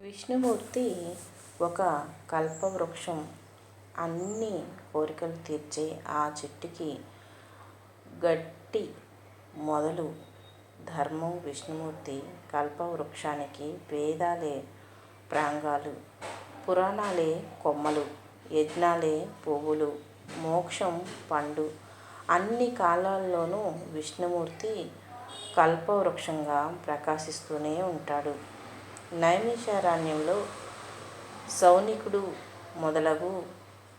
విష్ణుమూర్తి ఒక కల్పవృక్షం. అన్ని కోరికలు తీర్చే ఆ చెట్టుకి గట్టి మొదలు. ధర్మం విష్ణుమూర్తి కల్పవృక్షానికి వేదాలే ప్రాంగాలు. పురాణాలే కొమ్మలు. యజ్ఞాలే పువ్వులు. మోక్షం పండు. అన్ని కాలాల్లోనూ విష్ణుమూర్తి కల్పవృక్షంగా ప్రకాశిస్తూనే ఉంటాడు. నైమిషారణ్యంలో సౌనికుడు మొదలగు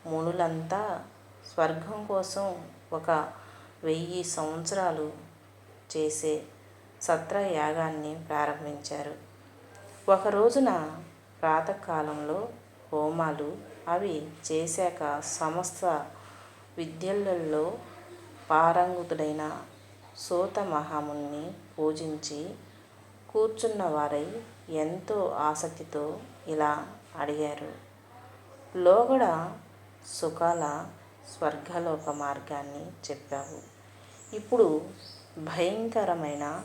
మునులంతా స్వర్గం కోసం ఒక వెయ్యి సంవత్సరాలు చేసే సత్రయాగాన్ని ప్రారంభించారు. ఒక రోజున ప్రాతఃకాలంలో హోమాలు అవి చేశాక సమస్త విద్యలలో పారంగుతుడైన సోత మహాముని పూజించి కూర్చున్నవారై ఎంతో ఆసక్తితో ఇలా అడిగారు. లోగడ సుఖాల స్వర్గలోక మార్గాన్ని చెప్పావు. ఇప్పుడు భయంకరమైన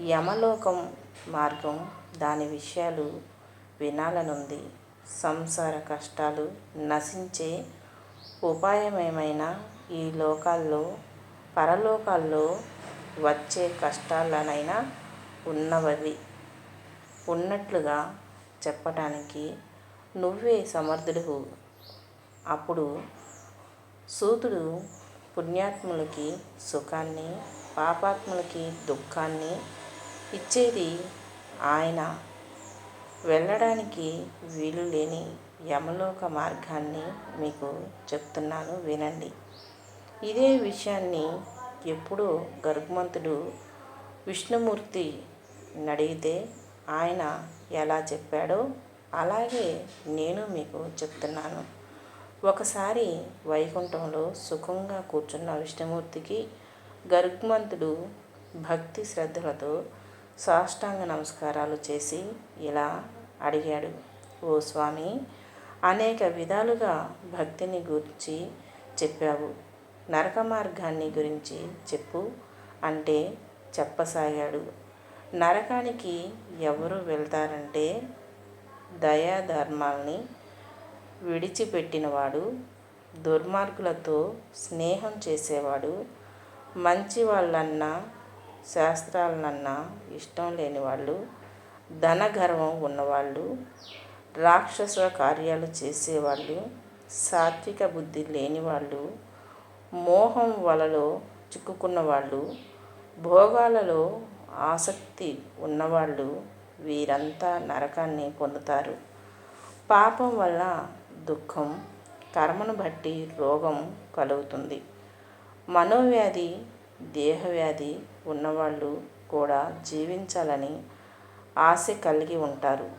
యమలోకం మార్గం దాని విషయాలు వినాలనుంది. సంసార కష్టాలు నశించే ఉపాయమేమైనా ఈ లోకాల్లో, పరలోకాల్లో వచ్చే కష్టాలనైనా ఉన్నవీ? ఉన్నట్లుగా చెప్పటానికి నువ్వే సమర్థుడు అప్పుడు సూతుడు పుణ్యాత్ములకి సుఖాన్ని, పాపాత్ములకి దుఃఖాన్ని ఇచ్చేది ఆయన వెళ్ళడానికి వీలు లేని యమలోక మార్గాన్ని మీకు చెప్తున్నాను వినండి. ఇదే విషయాన్ని ఎప్పుడో గర్భమంతుడు విష్ణుమూర్తి నడిగితే ఆయన ఎలా చెప్పాడో అలాగే నేను మీకు చెప్తున్నాను. ఒకసారి వైకుంఠంలో సుఖంగా కూర్చున్న విష్ణుమూర్తికి గరుగ్మంతుడు భక్తి శ్రద్ధలతో సాష్టాంగ నమస్కారాలు చేసి ఇలా అడిగాడు. ఓ స్వామి అనేక విధాలుగా భక్తిని గురించి చెప్పావు. నరక మార్గాన్ని గురించి చెప్పు అంటే చెప్పసాగాడు. నరకానికి ఎవరు వెళ్తారంటే దయాధర్మాల్ని విడిచిపెట్టినవాడు, దుర్మార్గులతో స్నేహం చేసేవాడు, మంచి వాళ్ళన్నా శాస్త్రాలన్నా ఇష్టం లేని వాళ్ళు ధనగర్వం ఉన్నవాళ్ళు, రాక్షస కార్యాలు చేసేవాళ్ళు, సాత్విక బుద్ధి లేనివాళ్ళు, మోహం వలలో చిక్కుకున్నవాళ్ళు, భోగాలలో ఆసక్తి ఉన్నవాళ్ళు వీరంతా నరకాన్ని పొందుతారు. పాపం వల్ల దుఃఖం, కర్మను బట్టి రోగం కలుగుతుంది. మనోవ్యాధి, దేహవ్యాధి ఉన్నవాళ్ళు కూడా జీవించాలని ఆశ కలిగి ఉంటారు.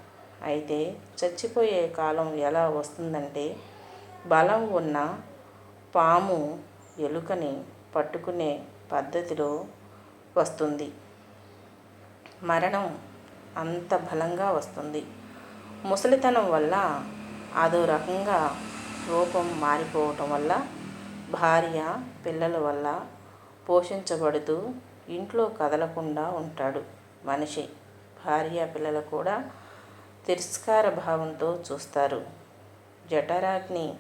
అయితే చచ్చిపోయే కాలం ఎలా వస్తుందంటే బలం ఉన్న పాము ఎలుకని పట్టుకునే పద్ధతిలో వస్తుంది. మరణం అంత బలంగా వస్తుంది. ముసలితనం వల్ల అదో రకంగా రూపం మారిపోవటం వల్ల, భార్య పిల్లల వల్ల పోషించబడుతూ ఇంట్లో కదలకుండా ఉంటాడు మనిషి. భార్య పిల్లలు కూడా తిరస్కార భావంతో చూస్తారు. జఠరాగ్ని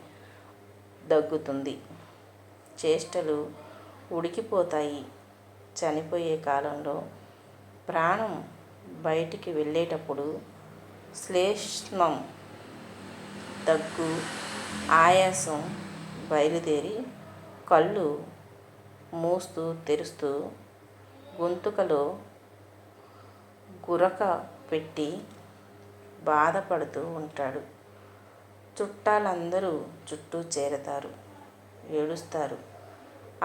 దగ్గుతుంది. చేష్టలు ఉడికిపోతాయి. చనిపోయే కాలంలో ప్రాణం బయటికి వెళ్ళేటప్పుడు శ్లేష్మం, దగ్గు, ఆయాసం బయలుదేరి కళ్ళు మూస్తూ తెరుస్తూ గొంతుకలో గురక పెట్టి బాధపడుతూ ఉంటాడు. చుట్టాలందరూ చుట్టూ చేరతారు. ఏడుస్తారు.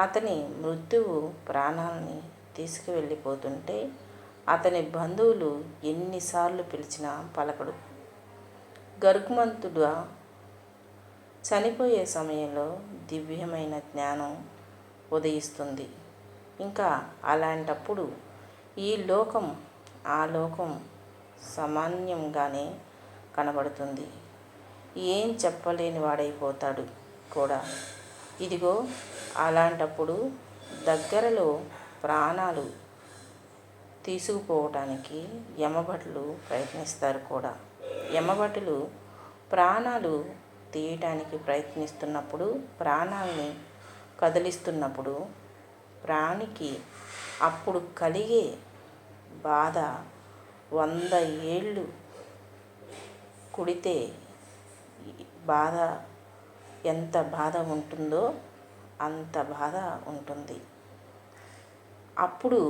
అతని మృత్యువు ప్రాణాల్ని తీసుకువెళ్ళిపోతుంటే అతని బంధువులు ఎన్నిసార్లు పిలిచినా పలకడు. గరుత్మంతుడు చనిపోయే సమయంలో దివ్యమైన జ్ఞానం ఉదయిస్తుంది. ఇంకా అలాంటప్పుడు ఈ లోకం ఆ లోకం సామాన్యంగానే కనబడుతుంది. ఏం చెప్పలేని వాడైపోతాడు కూడా. ఇదిగో అలాంటప్పుడు దగ్గరలో ప్రాణాలు తీసుకుపోవటానికి యమభటులు ప్రయత్నిస్తారు కూడా. యమభటులు ప్రాణాలు తీయటానికి ప్రయత్నిస్తున్నప్పుడు ప్రాణాలని కదిలిస్తున్నప్పుడు ప్రాణికి అప్పుడు కలిగే బాధ వంద ఏళ్ళు కుడితే బాధ ఎంత బాధ ఉంటుందో అంత బాధ ఉంటుంది అప్పుడు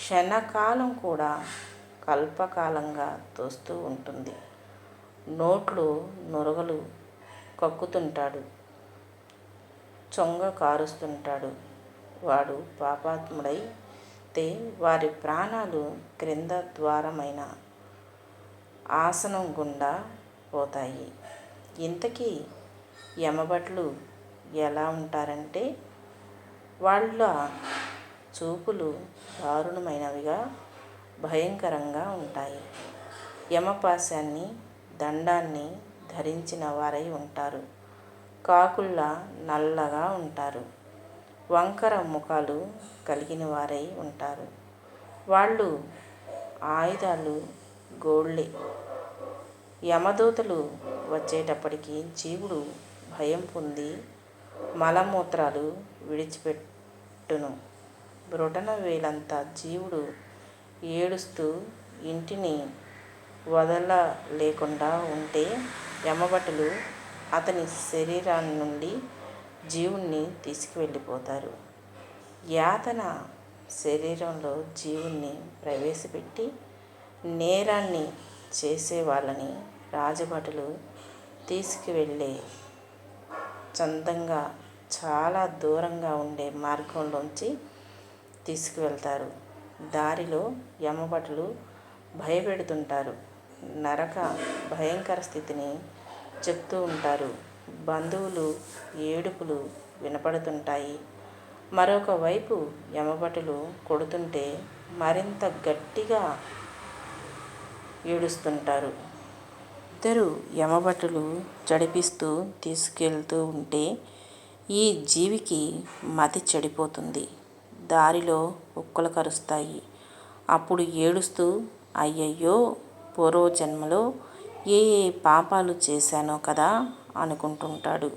క్షణకాలం కూడా కల్పకాలంగా తోస్తూ ఉంటుంది. నోట్లు నురగలు కక్కుతుంటాడు. చొంగ కారుస్తుంటాడు. వాడు పాపాత్ముడైతే వారి ప్రాణాలు క్రింద ద్వారమైన ఆసనం గుండా పోతాయి. ఇంతకీ యమభట్లు ఎలా ఉంటారంటే వాళ్ళ చూపులు దారుణమైనవిగా భయంకరంగా ఉంటాయి. యమపాశాన్ని దండాన్ని ధరించిన వారై ఉంటారు. కాకుల్లా నల్లగా ఉంటారు. వంకర ముఖాలు కలిగిన వారై ఉంటారు. వాళ్ళు ఆయుధాలు గోళ్ళే యమదూతలు వచ్చేటప్పటికి జీవుడు భయం పొంది మలమూత్రాలు విడిచిపెట్టును. బ్రొటన వేలంతా జీవుడు ఏడుస్తూ ఇంటిని వదలలేకుండా ఉంటే యమభటులు అతని శరీరాన్ని నుండి జీవుణ్ణి తీసుకువెళ్ళిపోతారు. యాతన శరీరంలో జీవుణ్ణి ప్రవేశపెట్టి నేరాన్ని చేసేవాళ్ళని రాజభటులు తీసుకువెళ్ళే చందంగా చాలా దూరంగా ఉండే మార్గంలోంచి తీసుకువెళ్తారు. దారిలో యమభటులు భయపెడుతుంటారు. నరక భయంకర స్థితిని చెప్తూ ఉంటారు. బంధువులు ఏడుపులు వినపడుతుంటాయి. మరొక వైపు యమభటులు కొడుతుంటే మరింత గట్టిగా ఏడుస్తుంటారు. ఇద్దరు యమభటులు జడిపిస్తూ తీసుకెళ్తూ ఉంటే ఈ జీవికి మతి చెడిపోతుంది. దారిలో కుక్కలు కరుస్తాయి. అప్పుడు ఏడుస్తూ అయ్యయ్యో పూర్వ జన్మలో ఏ ఏ పాపాలు చేశానో కదా అనుకుంటుంటాడు.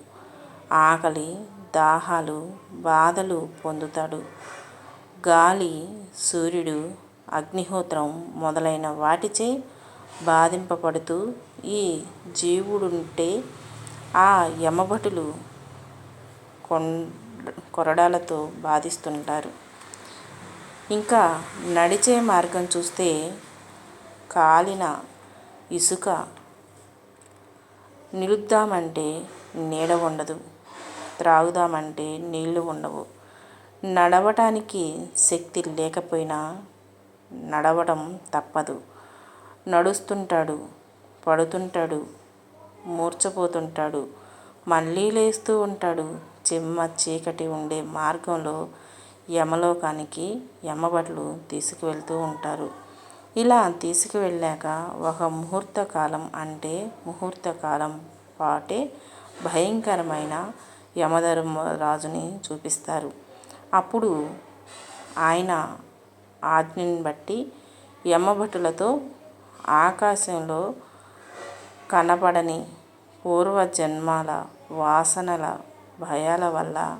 ఆకలి దాహాలు బాధలు పొందుతాడు. గాలి సూర్యుడు అగ్నిహోత్రం మొదలైన వాటిచే బాధింపబడుతూ ఈ జీవుడుంటే ఆ యమభటులు కొండ కొరడాలతో బాధిస్తుంటారు. ఇంకా నడిచే మార్గం చూస్తే కాలిన ఇసుక నిలుద్దామంటే నీడ ఉండదు త్రాగుదామంటే నీళ్ళు ఉండవు. నడవటానికి శక్తి లేకపోయినా నడవడం తప్పదు. నడుస్తుంటాడు పడుతుంటాడు మూర్చపోతుంటాడు మళ్ళీ లేస్తూ ఉంటాడు. చిమ్మ చీకటి ఉండే మార్గంలో యమలోకానికి యమభటులు తీసుకువెళ్తూ ఉంటారు. ఇలా తీసుకువెళ్ళాక ఒక ముహూర్త కాలం అంటే ముహూర్త కాలం పాటే భయంకరమైన యమధర్మరాజుని చూపిస్తారు. అప్పుడు ఆయన ఆజ్ఞని బట్టి యమభటులతో ఆకాశంలో కనపడని పూర్వజన్మాల వాసనల భయాల వల్ల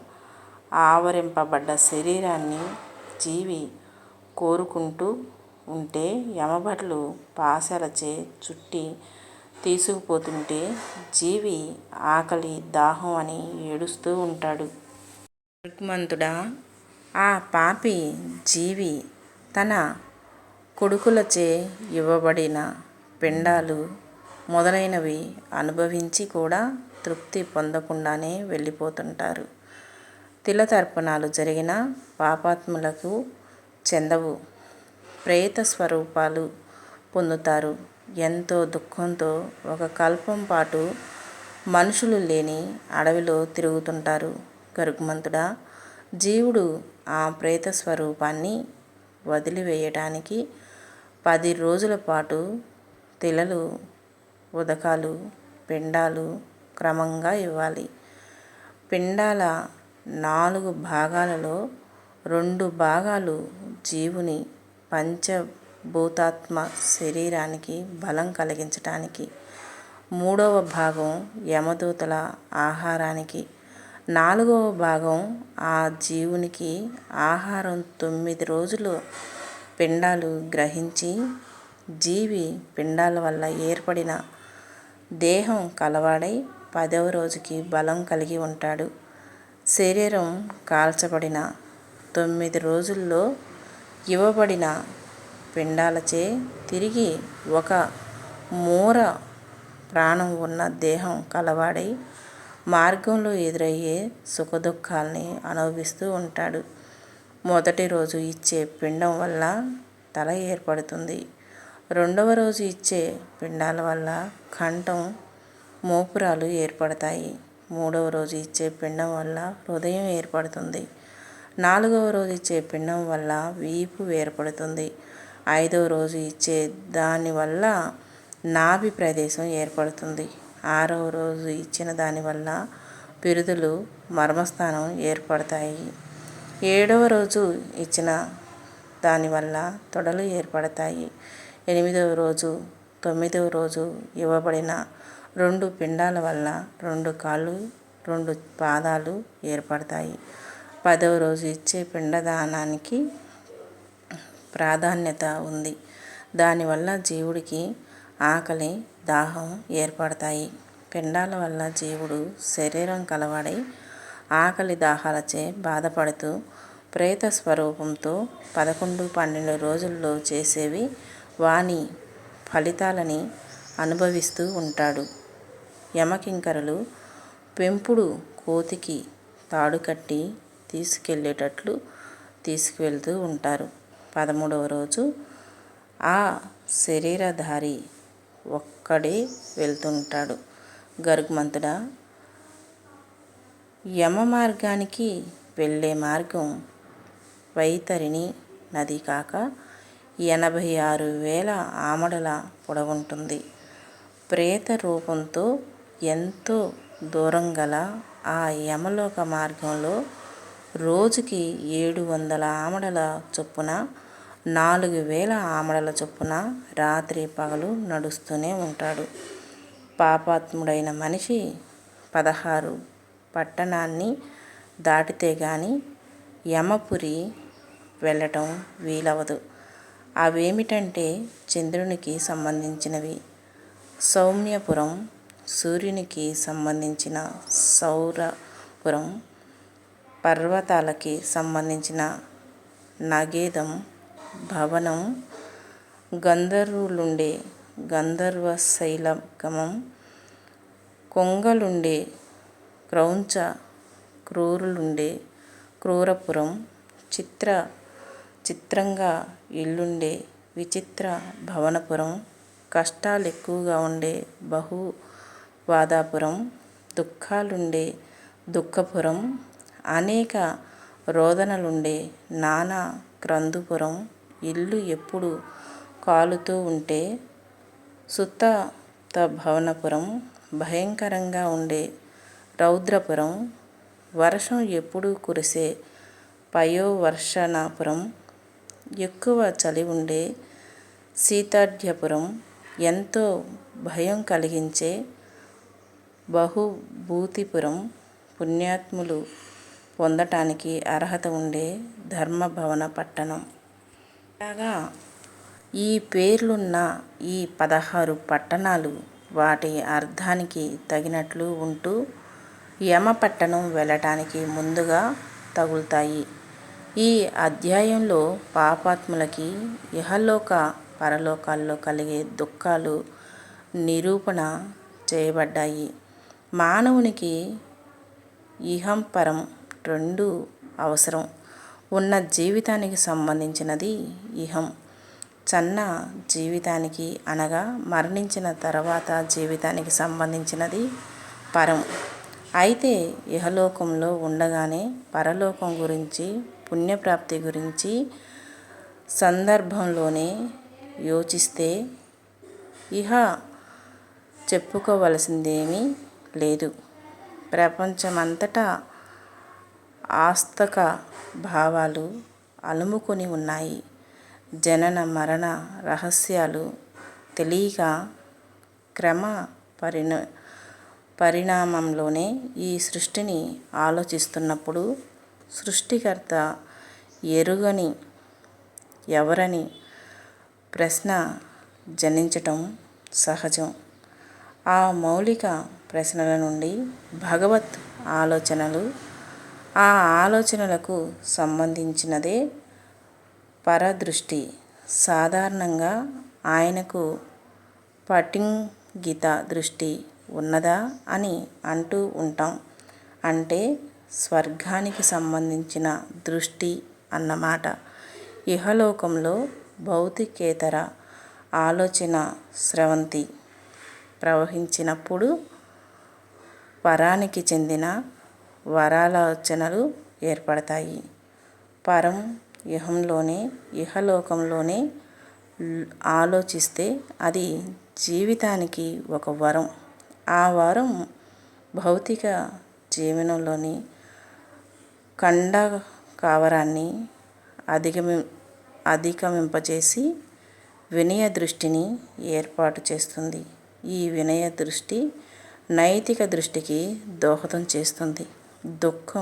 ఆవరింపబడ్డ శరీరాన్ని జీవి కోరుకుంటూ ఉంటే యమభటులు పాశాలచే చుట్టి తీసుకుపోతుంటే జీవి ఆకలి దాహం అని ఏడుస్తూ ఉంటాడు. రుక్మంతుడా ఆ పాపి జీవి తన కొడుకులచే ఇవ్వబడిన పిండాలు మొదలైనవి అనుభవించి కూడా తృప్తి పొందకుండానే వెళ్ళిపోతుంటారు. తిలతర్పణాలు జరిగిన పాపాత్ములకు చెందవు. ప్రేత స్వరూపాలు పొందుతారు. ఎంతో దుఃఖంతో ఒక కల్పం పాటు మనుషులు లేని అడవిలో తిరుగుతుంటారు. గరుగ్మంతుడా జీవుడు ఆ ప్రేత స్వరూపాన్ని వదిలివేయటానికి పది రోజుల పాటు తిలలు ఉదకాలు పిండాలు క్రమంగా ఇవ్వాలి. పిండాల నాలుగు భాగాలలో రెండు భాగాలు జీవుని పంచ భూతాత్మ శరీరానికి బలం కలిగించటానికి. మూడవ భాగం యమదూతల ఆహారానికి. నాలుగవ భాగం ఆ జీవునికి ఆహారం తొమ్మిది రోజులు పిండాలు గ్రహించి జీవి పిండాల వల్ల ఏర్పడిన దేహం కలవాడై పదవ రోజుకి బలం కలిగి ఉంటాడు. శరీరం కాల్చబడిన తొమ్మిది రోజుల్లో ఇవ్వబడిన పిండాలచే తిరిగి ఒక మూర ప్రాణం ఉన్న దేహం కలవాడై మార్గంలో ఎదురయ్యే సుఖదుఖాల్ని అనుభవిస్తూ ఉంటాడు. మొదటి రోజు ఇచ్చే పిండం వల్ల తల ఏర్పడుతుంది. రెండవ రోజు ఇచ్చే పిండాల వల్ల కంఠం మోపురాలు ఏర్పడతాయి. మూడవ రోజు ఇచ్చే పిండం వల్ల హృదయం ఏర్పడుతుంది. నాలుగవ రోజు ఇచ్చే పిండం వల్ల వీపు ఏర్పడుతుంది. ఐదవ రోజు ఇచ్చే దానివల్ల నాభి ప్రదేశం ఏర్పడుతుంది. ఆరవ రోజు ఇచ్చిన దానివల్ల బిరుదులు మర్మస్థానం ఏర్పడతాయి. ఏడవ రోజు ఇచ్చిన దానివల్ల తొడలు ఏర్పడతాయి. ఎనిమిదవ రోజు తొమ్మిదవ రోజు ఇవ్వబడిన రెండు పిండాల వల్ల రెండు కాళ్ళు రెండు పాదాలు ఏర్పడతాయి. పదవ రోజు ఇచ్చే పిండదానానికి ప్రాధాన్యత ఉంది. దానివల్ల జీవుడికి ఆకలి దాహం ఏర్పడతాయి. పిండాల వల్ల జీవుడు శరీరం కలవాడై ఆకలి దాహాలచే బాధపడుతూ ప్రేత స్వరూపంతో పదకొండు పన్నెండు రోజుల్లో చేసేవి వాని ఫలితాలని అనుభవిస్తూ ఉంటాడు. యమకింకరలు పెంపుడు కోతికి తాడు కట్టి తీసుకెళ్ళేటట్లు తీసుకువెళ్తూ ఉంటారు. పదమూడవ రోజు ఆ శరీరధారి ఒక్కడే వెళ్తుంటాడు. గరుగ్మంతుడా యమ మార్గానికి వెళ్ళే మార్గం వైతరిణి నది కాక ఎనభై ఆరు వేల ఆమడల పొడవుంటుంది. ప్రేత రూపంతో ఎంతో దూరం గల ఆ యమలోక మార్గంలో రోజుకి ఏడు వందల ఆమడల చొప్పున నాలుగు వేల ఆమడల చొప్పున రాత్రి పగలు నడుస్తూనే ఉంటాడు. పాపాత్ముడైన మనిషి పదహారు పట్టణాన్ని దాటితే గాని యమపురి వెళ్ళటం వీలవదు. అవేమిటంటే చంద్రునికి సంబంధించినవి. సౌమ్యపురం సూర్యునికి సంబంధించిన సౌరపురం పర్వతాలకి సంబంధించిన నగేదం భవనం గంధర్వులుండే గంధర్వ శైలగమం కొంగలుండే క్రౌంచ క్రూరులుండే క్రూరపురం చిత్ర చిత్రంగా ఇల్లుండే విచిత్ర భవనపురం కష్టాలు ఎక్కువగా ఉండే బహు వాదాపురం దుఃఖాలుండే దుఃఖపురం అనేక రోదనలుండే నానా క్రందుపురం ఇల్లు ఎప్పుడు కాలుతూ ఉంటే సుత్త భవనపురం భయంకరంగా ఉండే రౌద్రపురం వర్షం ఎప్పుడూ కురిసే పయోవర్షణాపురం ఎక్కువ చలి ఉండే సీతాఢ్యపురం ఎంతో భయం కలిగించే బహుభూతిపురం పుణ్యాత్ములు పొందటానికి అర్హత ఉండే ధర్మభవన పట్టణం. ఇలాగా ఈ పేర్లున్న ఈ పదహారు పట్టణాలు వాటి అర్థానికి తగినట్లు ఉంటూ యమపట్టణం వెళ్ళటానికి ముందుగా తగులుతాయి. ఈ అధ్యాయంలో పాపాత్ములకి ఇహలోక పరలోకాల్లో కలిగే దుఃఖాలు నిరూపణ చేయబడ్డాయి. మానవునికి ఇహం పరం రెండు అవసరం. ఉన్న జీవితానికి సంబంధించినది ఇహం. చన్న జీవితానికి అనగా మరణించిన తర్వాత జీవితానికి సంబంధించినది పరం. అయితే ఇహలోకంలో ఉండగానే పరలోకం గురించి పుణ్యప్రాప్తి గురించి సందర్భంలోనే యోచిస్తే ఇహ చెప్పుకోవలసిందేమీ? లేదు. ప్రపంచమంతటా ఆస్తక భావాలు అలుముకొని ఉన్నాయి. జనన మరణ రహస్యాలు తెలియక క్రమ పరిణ పరిణామంలోనే ఈ సృష్టిని ఆలోచిస్తున్నప్పుడు సృష్టికర్త ఎరుగని ఎవరని ప్రశ్న జనించటం సహజం. ఆ మౌలిక ప్రశ్నల నుండి భగవత్ ఆలోచనలు. ఆ ఆలోచనలకు సంబంధించినదే పరదృష్టి. సాధారణంగా ఆయనకు పటింగిత దృష్టి ఉన్నదా అని అంటూ ఉంటాం. అంటే స్వర్గానికి సంబంధించిన దృష్టి అన్నమాట. ఇహలోకంలో భౌతికేతర ఆలోచన స్రవంతి ప్రవహించినప్పుడు పరానికి చెందిన వరాలోచనలు ఏర్పడతాయి. పరం ఇహంలోనే ఇహలోకంలోనే ఆలోచిస్తే అది జీవితానికి ఒక వరం. ఆ వరం భౌతిక జీవనంలోని కండ కావరాన్ని అధిగమి అధిగమింపజేసి వినయ దృష్టిని ఏర్పాటు చేస్తుంది. ఈ వినయ దృష్టి నైతిక దృష్టికి దోహదం చేస్తుంది. దుఃఖం